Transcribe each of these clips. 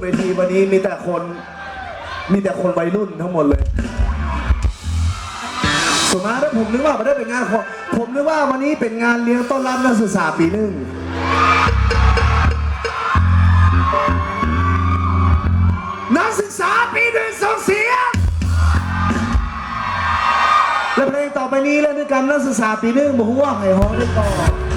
เวทีวันนี้มีแต่คนมีแต่คนวัยรุ่นทั้งหมดเลยส่วนมากถ้าผมนึกว่าไม่ได้เป็นงานของผมนึกว่าวันนี้เป็นงานเลี้ยงต้อนรับนักศึกษาปีหนึ่งนักศึกษาปีหนึ่งส่งเสียงและเพลงต่อไปนี้แล้วด้วยกันนักศึกษาปีหนึ่งบอกว่าไห้ฮอได้ต่อ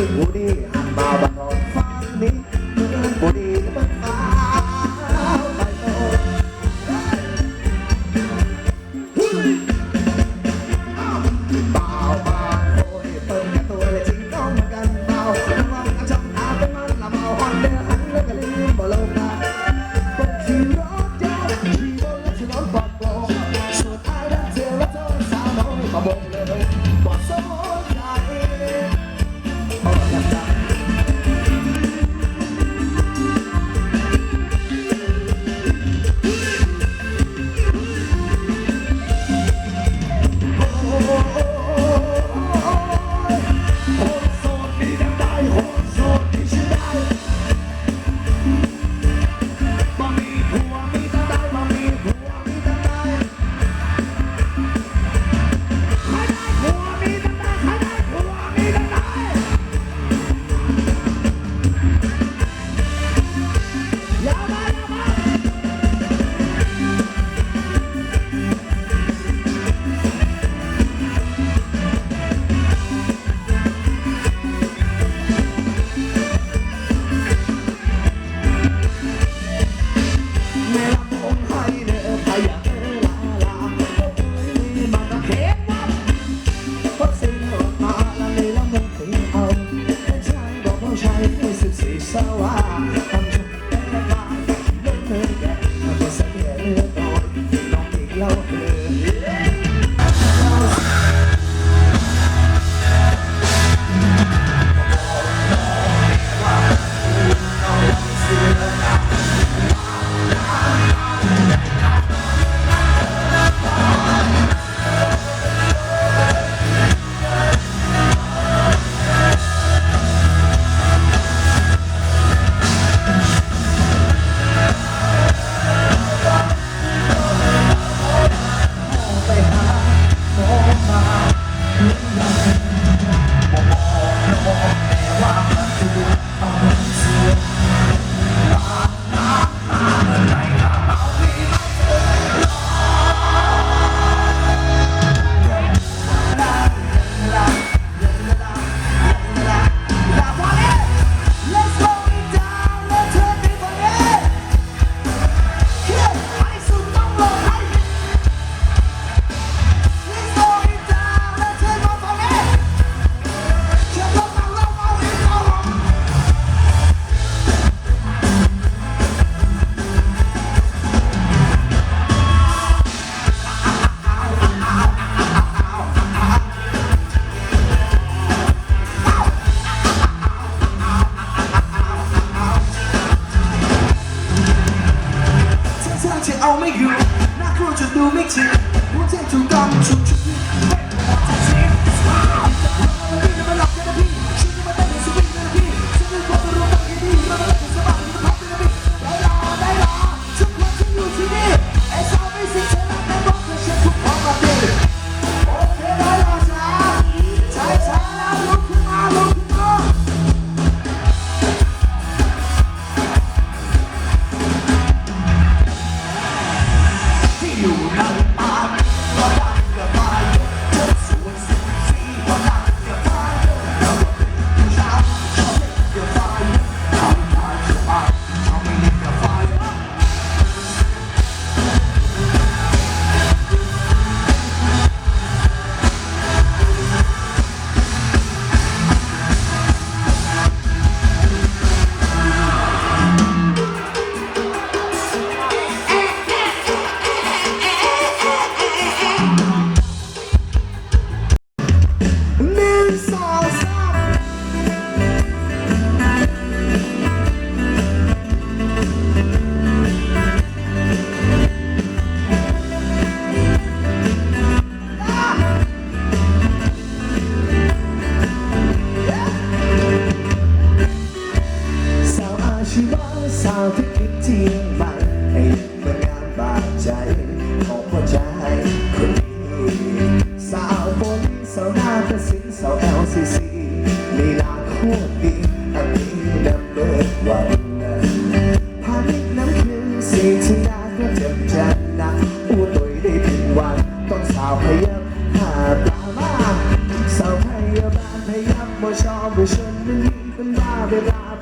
ำห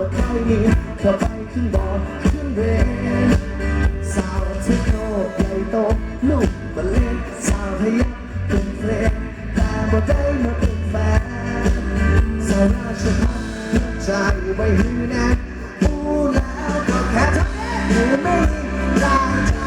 ักไก่เข้าไปขึ้นบ่อขึ้นเรนสาวเทคโนใหญ่โตลูกมาเล่นสาวทะยักเป็นเฟรนแต่บ่ได้มาเป็นแฟนสาวราชพัฒน์ใจไว้หื้อแน่ผู้แล้วก็แค่ทำเองไม่ได้